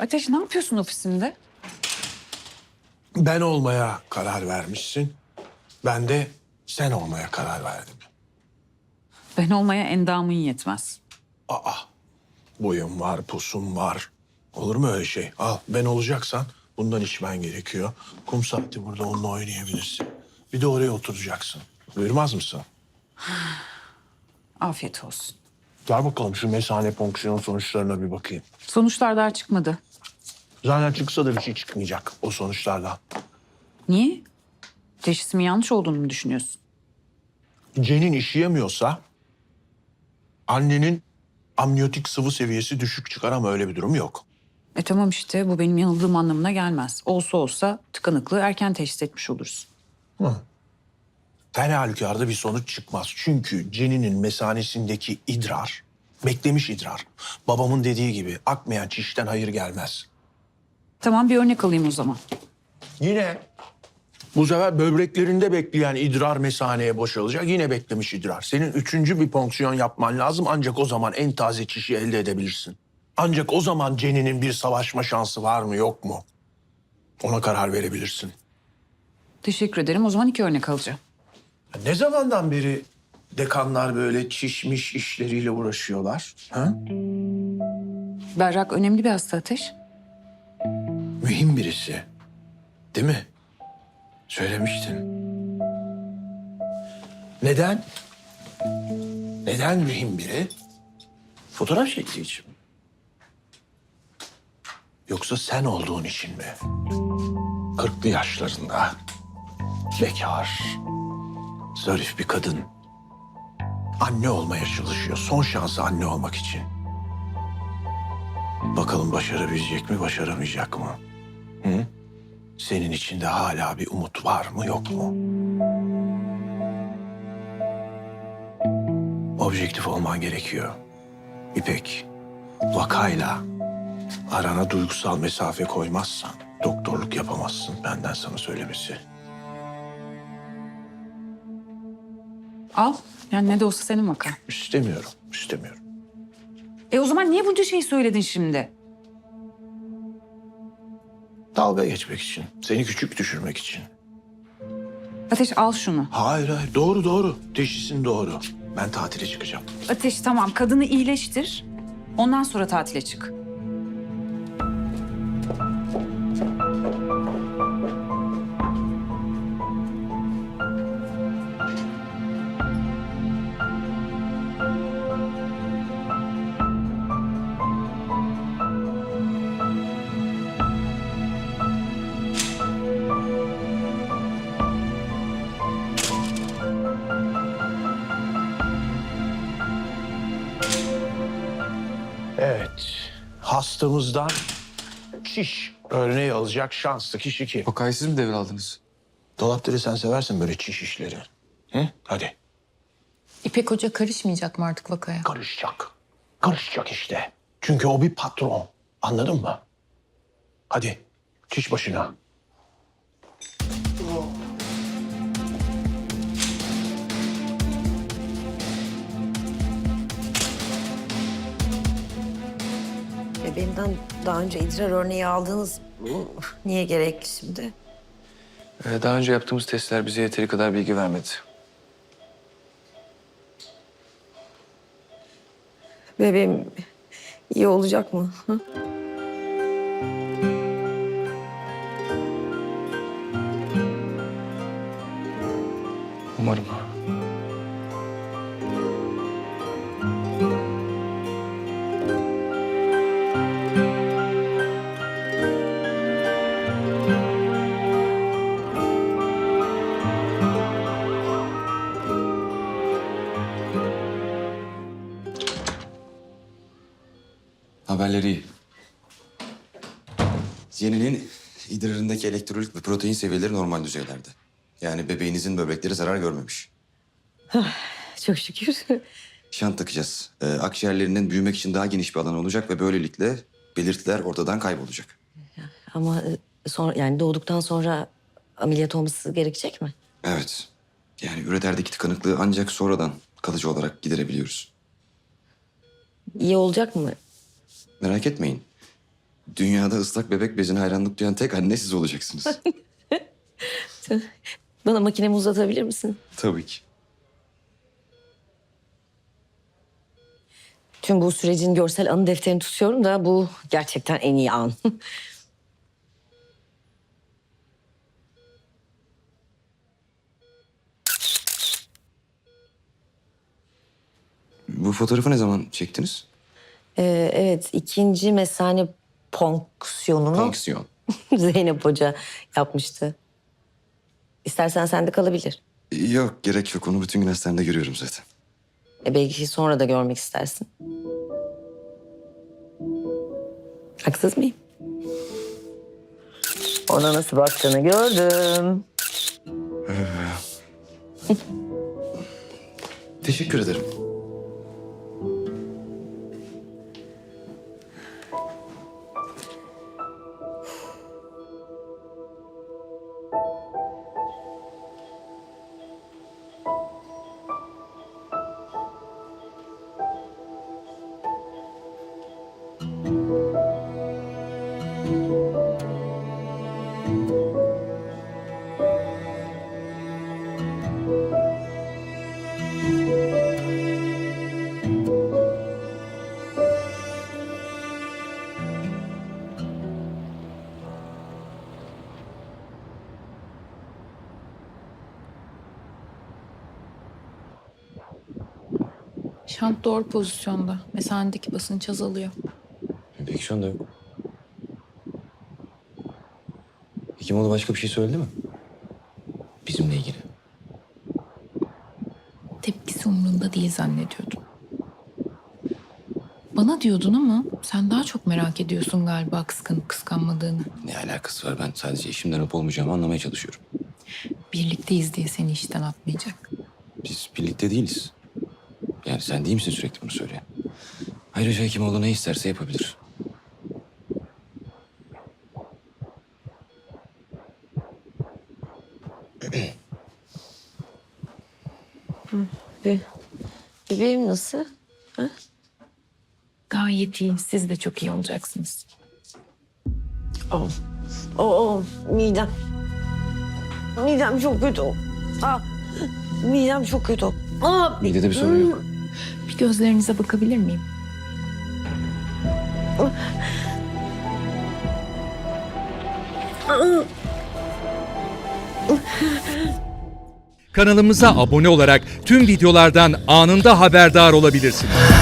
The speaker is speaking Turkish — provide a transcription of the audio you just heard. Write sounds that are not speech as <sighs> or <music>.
Ateş ne yapıyorsun ofisinde? Ben olmaya karar vermişsin. Ben de sen olmaya karar verdim. Ben olmaya endamın yetmez. Aa, boyum var, pusum var. Olur mu öyle şey? Al, ben olacaksan bundan içmen gerekiyor. Kum saati burada onunla oynayabilirsin. Bir de oraya oturacaksın. Buyurmaz mısın? <sighs> Afiyet olsun. Ver bakalım şu mesane fonksiyon sonuçlarına bir bakayım. Sonuçlar daha çıkmadı. Zaten çıksa da bir şey çıkmayacak o sonuçlardan. Niye? Teşhisimin yanlış olduğunu mu düşünüyorsun? Cenin işleyemiyorsa annenin amniyotik sıvı seviyesi düşük çıkar ama öyle bir durum yok. E tamam işte bu benim yanıldığım anlamına gelmez. Olsa olsa tıkanıklığı erken teşhis etmiş oluruz. Her halükarda bir sonuç çıkmaz. Çünkü Cenin'in mesanesindeki idrar, beklemiş idrar. Babamın dediği gibi akmayan çişten hayır gelmez. Tamam bir örnek alayım o zaman. Yine bu sefer böbreklerinde bekleyen idrar mesaneye boşalacak. Yine beklemiş idrar. Senin üçüncü bir fonksiyon yapman lazım. Ancak o zaman en taze çişi elde edebilirsin. Ancak o zaman Cenin'in bir savaşma şansı var mı yok mu? Ona karar verebilirsin. Teşekkür ederim. O zaman iki örnek alacağım. Ne zamandan beri dekanlar böyle çişmiş işleriyle uğraşıyorlar? Ha? Berrak önemli bir hasta Ateş. Mühim birisi. Değil mi? Söylemiştin. Neden? Neden mühim biri? Fotoğraf çektiği için mi? Yoksa sen olduğun için mi? Kırklı yaşlarında. Bekar. Zarif bir kadın. Anne olmaya çalışıyor. Son şansı anne olmak için. Bakalım başarabilecek mi, başaramayacak mı? Senin içinde hala bir umut var mı, yok mu? Objektif olman gerekiyor. İpek, vakayla arana duygusal mesafe koymazsan doktorluk yapamazsın benden sana söylemesi. Al. Yani ne de olsa senin vakan. İstemiyorum, istemiyorum. E o zaman niye bunca şey söyledin şimdi? Dalga geçmek için, seni küçük düşürmek için. Ateş al şunu. Hayır hayır, doğru doğru. Teşhisin doğru. Ben tatile çıkacağım. Ateş tamam kadını iyileştir. Ondan sonra tatile çık. Hastamızdan çiş örneği alacak şanslı kişi kim? Vakayı siz mi devraldınız? Dolapdere sen seversin böyle çiş işleri. Hı? Hadi. İpek Hoca karışmayacak mı artık vakaya? Karışacak. Karışacak işte. Çünkü o bir patron. Anladın mı? Hadi. Çiş başına. Bebeğimden daha önce idrar örneği aldığınız bu <laughs> niye gerekli şimdi? Ee, daha önce yaptığımız testler bize yeteri kadar bilgi vermedi. Bebeğim iyi olacak mı? Hı? Umarım. Haberleri iyi. Yeninin idrarındaki elektrolit ve protein seviyeleri normal düzeylerde. Yani bebeğinizin böbrekleri zarar görmemiş. Çok şükür. <laughs> Şant takacağız. Ee, akciğerlerinin büyümek için daha geniş bir alan olacak ve böylelikle belirtiler ortadan kaybolacak. Ama e, sonra yani doğduktan sonra ameliyat olması gerekecek mi? Evet. Yani üreterdeki tıkanıklığı ancak sonradan kalıcı olarak giderebiliyoruz. İyi olacak mı? Merak etmeyin. Dünyada ıslak bebek bezine hayranlık duyan tek anne siz olacaksınız. <laughs> Bana makinemi uzatabilir misin? Tabii ki. Tüm bu sürecin görsel anı defterini tutuyorum da bu gerçekten en iyi an. <laughs> Bu fotoğrafı ne zaman çektiniz? Ee, evet ikinci mesane ponksiyonunu Fonksiyon. <laughs> Zeynep Hoca yapmıştı. İstersen sende kalabilir. Yok gerek yok onu bütün gün hastanede görüyorum zaten. E belki sonra da görmek istersin. Haksız mıyım? Ona nasıl baktığını gördüm. <laughs> Teşekkür ederim. Şant doğru pozisyonda. Mesanedeki basınç azalıyor. Enfeksiyon da yok. Hekimoğlu başka bir şey söyledi mi? Bizimle ilgili. Tepkisi umurunda değil zannediyordum. Bana diyordun ama sen daha çok merak ediyorsun galiba kıskanıp kıskanmadığını. Ne alakası var? Ben sadece işimden olup olmayacağımı anlamaya çalışıyorum. Birlikteyiz diye seni işten atmayacak. Biz birlikte değiliz. Yani sen değil misin sürekli bunu söyleyen? Ayrıca Hekimoğlu ne isterse yapabilir. Be bebeğim nasıl? Gayet iyi. Siz de çok iyi olacaksınız. Oh. Oh, oh. midem. Midem çok kötü. Ah. Midem çok kötü. Ah. Midede bir sorun yok. Gözlerinize bakabilir miyim? Kanalımıza abone olarak tüm videolardan anında haberdar olabilirsiniz.